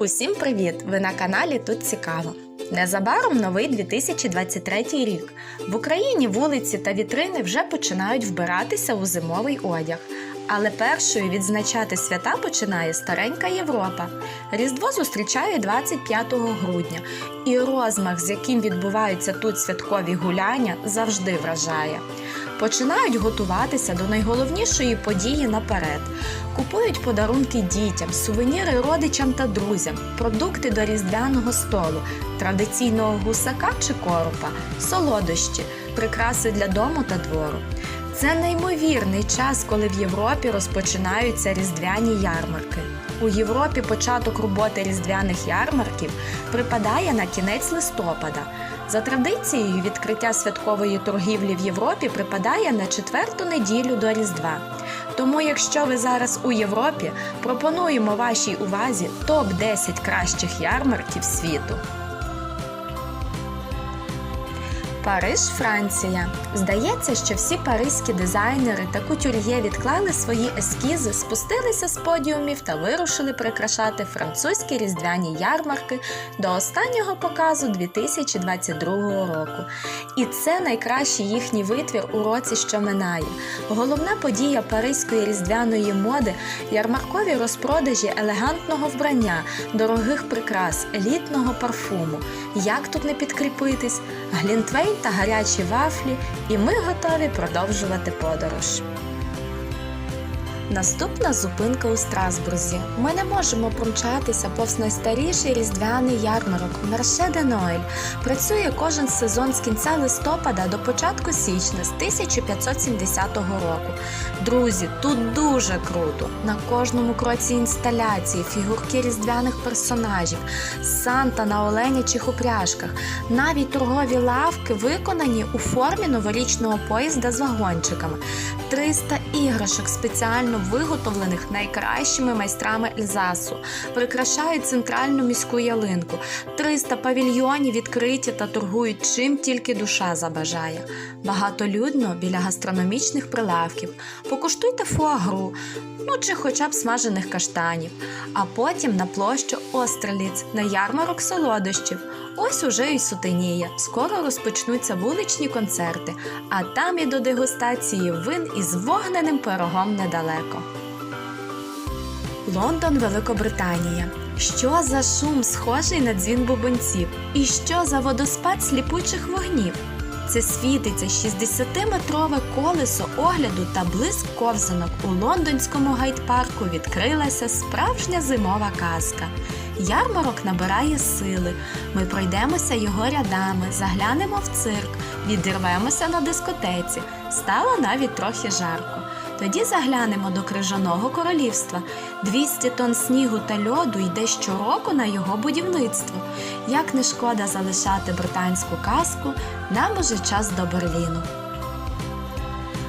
Усім привіт! Ви на каналі Тут Цікаво. Незабаром новий 2023 рік. В Україні вулиці та вітрини вже починають вбиратися у зимовий одяг. Але першою відзначати свята починає старенька Європа. Різдво зустрічає 25 грудня, і розмах, з яким відбуваються тут святкові гуляння, завжди вражає. Починають готуватися до найголовнішої події наперед. Купують подарунки дітям, сувеніри родичам та друзям, продукти до різдвяного столу, традиційного гусака чи коропа, солодощі, прикраси для дому та двору. Це неймовірний час, коли в Європі розпочинаються різдвяні ярмарки. У Європі початок роботи різдвяних ярмарків припадає на кінець листопада. За традицією, відкриття святкової торгівлі в Європі припадає на четверту неділю до Різдва. Тому, якщо ви зараз у Європі, пропонуємо вашій увазі топ 10 кращих ярмарків світу. Париж, Франція. Здається, що всі паризькі дизайнери та кутюр'є відклали свої ескізи, спустилися з подіумів та вирушили прикрашати французькі різдвяні ярмарки до останнього показу 2022 року. І це найкращий їхній витвір у році, що минає. Головна подія паризької різдвяної моди ярмаркові розпродажі елегантного вбрання, дорогих прикрас, елітного парфуму. Як тут не підкріпитись? Глінтвейн та гарячі вафлі, і ми готові продовжувати подорож. Наступна зупинка у Страсбурзі. Ми не можемо промчатися повз найстаріший різдвяний ярмарок Мерше де Ноель. Працює кожен сезон з кінця листопада до початку січня з 1570 року. Друзі, тут дуже круто. На кожному кроці інсталяції, фігурки різдвяних персонажів, Санта на оленячих упряжках. Навіть торгові лавки виконані у формі новорічного поїзда з вагончиками. 300 іграшок спеціально виготовлених найкращими майстрами Ельзасу, прикрашають центральну міську ялинку. 300 павільйонів відкриті та торгують чим тільки душа забажає. Багатолюдно біля гастрономічних прилавків. Покуштуйте фуагру, ну чи хоча б смажених каштанів, а потім на площу Остреліц на ярмарок солодощів. Ось уже й сутеніє. Скоро розпочнуться вуличні концерти, а там і до дегустації вин із вогненим пирогом недалеко. Лондон, Великобританія. Що за шум схожий на дзвін бубонців? І що за водоспад сліпучих вогнів? Це світиться 60-метрове колесо огляду та блиск ковзанок у лондонському гайд-парку відкрилася справжня зимова казка. Ярмарок набирає сили. Ми пройдемося його рядами, заглянемо в цирк, відірвемося на дискотеці. Стало навіть трохи жарко. Тоді заглянемо до крижаного королівства. 200 тонн снігу та льоду йде щороку на його будівництво. Як не шкода залишати британську казку, нам уже час до Берліну.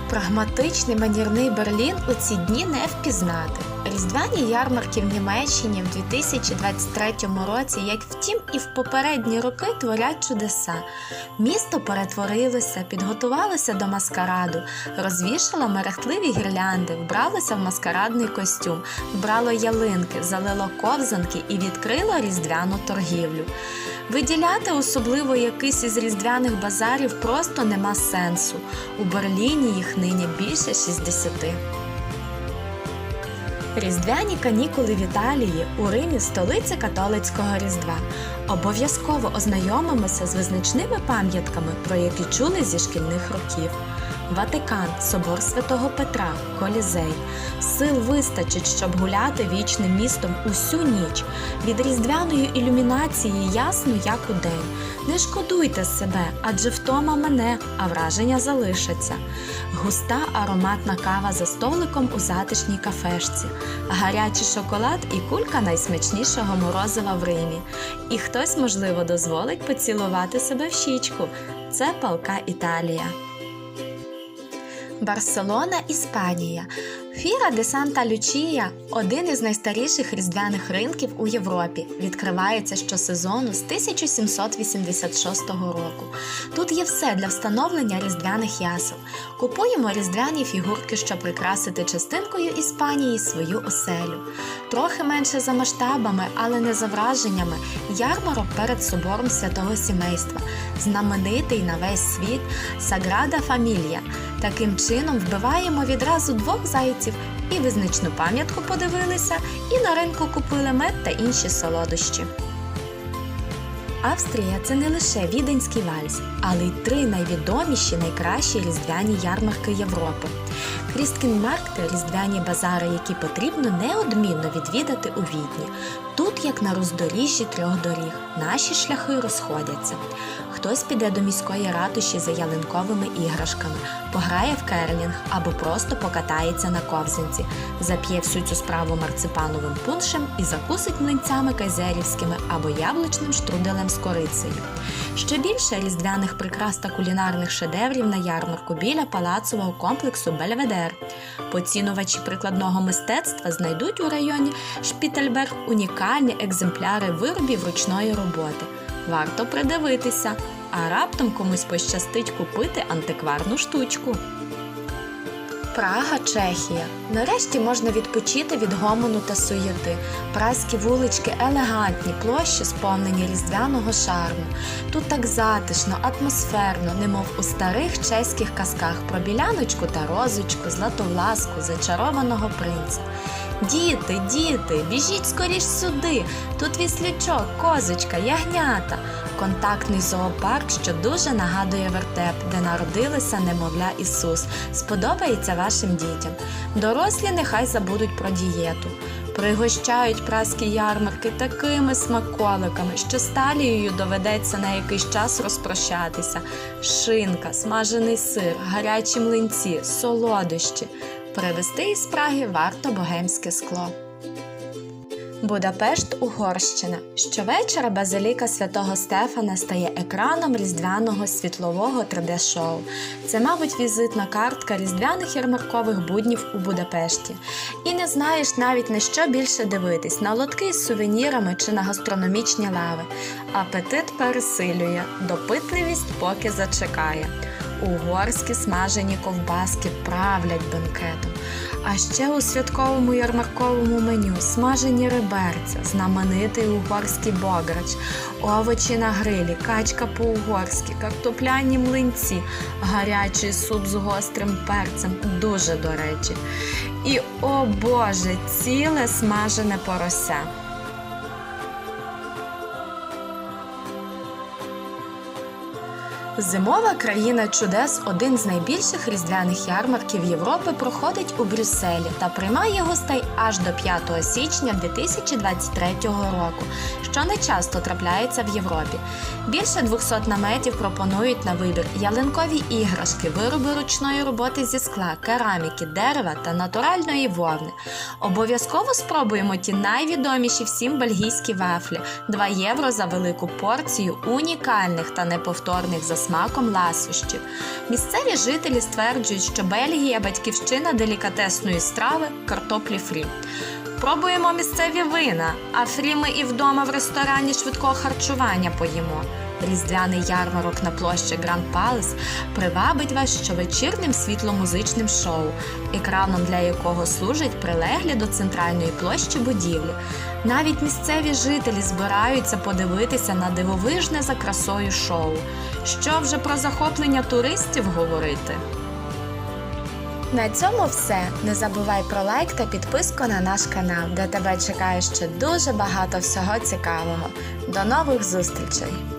Прагматичний манірний Берлін у ці дні не впізнати. Різдвяні ярмарки в Німеччині в 2023 році, як втім і в попередні роки, творять чудеса. Місто перетворилося, підготувалося до маскараду, розвішало мерехтливі гірлянди, вбралося в маскарадний костюм, вбрало ялинки, залило ковзанки і відкрило різдвяну торгівлю. Виділяти особливо якийсь із різдвяних базарів просто нема сенсу. У Берліні їх нині більше 60. Різдвяні канікули в Італії у Римі столиця католицького Різдва. Обов'язково ознайомимося з визначними пам'ятками, про які чули зі шкільних років. Ватикан, собор святого Петра, Колізей. Сил вистачить, щоб гуляти вічним містом усю ніч. Від різдвяної ілюмінації ясно, як у день. Не шкодуйте себе, адже втома мене, а враження залишаться. Густа ароматна кава за столиком у затишній кафешці, гарячий шоколад і кулька найсмачнішого морозива в Римі. І хтось, можливо, дозволить поцілувати себе в щічку. Це палка Італія. Барселона, Іспанія. Фіра де Санта Лючія один із найстаріших різдвяних ринків у Європі. Відкривається щосезону з 1786 року. Тут є все для встановлення різдвяних ясел. Купуємо різдвяні фігурки, щоб прикрасити частинкою Іспанії свою оселю. Трохи менше за масштабами, але не за враженнями. Ярмарок перед собором святого сімейства, знаменитий на весь світ Саграда Фамілія. Таким чином вбиваємо відразу двох зайців і визначну пам'ятку подивилися, і на ринку купили мед та інші солодощі. Австрія це не лише віденський вальс, але й три найвідоміші найкращі різдвяні ярмарки Європи. Крісткінмаркти – різдвяні базари, які потрібно неодмінно відвідати у Відні. Тут, як на роздоріжжі трьох доріг, наші шляхи розходяться. Хтось піде до міської ратуші за ялинковими іграшками, пограє в керлінг або просто покатається на ковзанці, зап'є всю цю справу марципановим пуншем і закусить млинцями кайзерівськими або яблучним штруделем з корицею. Ще більше різдвяних прикрас та кулінарних шедеврів на ярмарку біля палацового комплексу Бельведер. Поцінувачі прикладного мистецтва знайдуть у районі Шпітельберг унікальні екземпляри виробів ручної роботи. Варто придивитися, а раптом комусь пощастить купити антикварну штучку. Прага, Чехія. Нарешті можна відпочити від гомону та суєти. Празькі вулички елегантні, площі сповнені різдвяного шарму. Тут так затишно, атмосферно, немов у старих чеських казках про біляночку та розочку, златовласку, зачарованого принца. Діти, діти, біжіть скоріш сюди. Тут віслячок, козочка, ягнята. Контактний зоопарк, що дуже нагадує вертеп, де народилися немовля Ісус. Сподобається вашим дітям. Дорослі нехай забудуть про дієту. Пригощають праські ярмарки такими смаколиками, що з талією доведеться на якийсь час розпрощатися. Шинка, смажений сир, гарячі млинці, солодощі. Привезти із Праги варто богемське скло. Будапешт, Угорщина. Щовечора базиліка святого Стефана стає екраном різдвяного світлового 3D-шоу. Це, мабуть, візитна картка різдвяних ярмаркових буднів у Будапешті. І не знаєш навіть на що більше дивитись: на лотки з сувенірами чи на гастрономічні лави. Апетит пересилює, допитливість поки зачекає. Угорські смажені ковбаски правлять бенкетом. А ще у святковому ярмарковому меню смажені реберця, знаменитий угорський бограч, овочі на грилі, качка по-угорськи, картопляні млинці, гарячий суп з гострим перцем, дуже до речі. І, о Боже, ціле смажене порося. Зимова країна чудес, один з найбільших різдвяних ярмарків Європи, проходить у Брюсселі та приймає гостей аж до 5 січня 2023 року, що не часто трапляється в Європі. Більше 200 наметів пропонують на вибір ялинкові іграшки, вироби ручної роботи зі скла, кераміки, дерева та натуральної вовни. Обов'язково спробуємо ті найвідоміші всім бельгійські вафлі 2 євро за велику порцію унікальних та неповторних за смаком ласощів. Місцеві жителі стверджують, що Бельгія батьківщина делікатесної страви картоплі фрі. Пробуємо місцеві вина, а фрі ми і вдома в ресторані швидкого харчування поїмо. Різдвяний ярмарок на площі Гранд Палес привабить вас щовечірним світломузичним шоу, екраном для якого служать прилеглі до центральної площі будівлі. Навіть місцеві жителі збираються подивитися на дивовижне за красою шоу. Що вже про захоплення туристів говорити? На цьому все. Не забувай про лайк та підписку на наш канал, де тебе чекає ще дуже багато всього цікавого. До нових зустрічей!